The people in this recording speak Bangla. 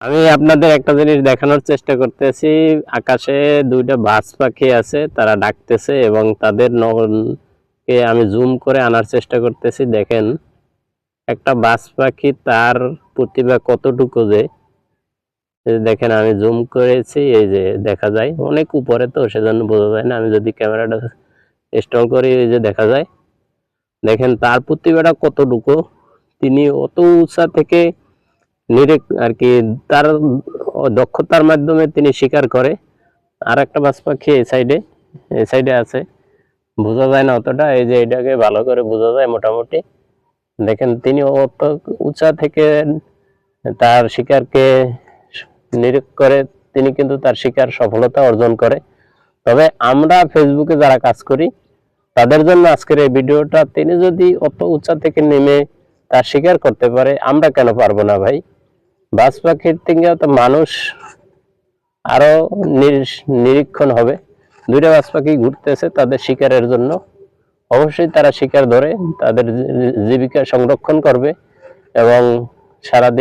আমি আপনাদের একটা জিনিস দেখানোর চেষ্টা করতেছি। আকাশে দুইটা বাজ পাখি আছে, তারা ডাকতেছে এবং তাদের কে আমি জুম করে আনার চেষ্টা করতেছি। দেখেন, একটা বাজ পাখি তার প্রতিভা কতটুকু যে দেখেন, আমি জুম করেছি, এই যে দেখা যায়, অনেক উপরে তো, সেজন্য বোঝা যায় না। আমি যদি ক্যামেরাটা ইনস্টল করি, এই যে দেখা যায়। দেখেন, তার প্রতিভাটা কতটুকু? তিনি অত উৎসাহ থেকে নিরেক আর কি, তার দক্ষতার মাধ্যমে তিনি শিকার করে। আর একটা বাজ পাখি এই সাইডে এই সাইডে আছে। বোঝা যায় না অতটা, এই যে এটাকে ভালো করে বোঝা যায় মোটামুটি। দেখেন, তিনি অত উঁচা থেকে তার শিকারকে নিরীক করে, তিনি কিন্তু তার শিকার সফলতা অর্জন করে। তবে আমরা ফেসবুকে যারা কাজ করি, তাদের জন্য আজকের এই ভিডিওটা, তিনি যদি অত উঁচা থেকে নেমে তার শিকার করতে পারে, আমরা কেন পারব না ভাই? বাজ পাখির থেকে তো মানুষ আরও নির- নিরীক্ষণ হবে। দুইটা বাজ পাখি ঘুরতেছে তাদের শিকারের জন্য। অবশ্যই তারা শিকার ধরে, তাদের জীবিকা সংরক্ষণ করবে এবং সারাদিন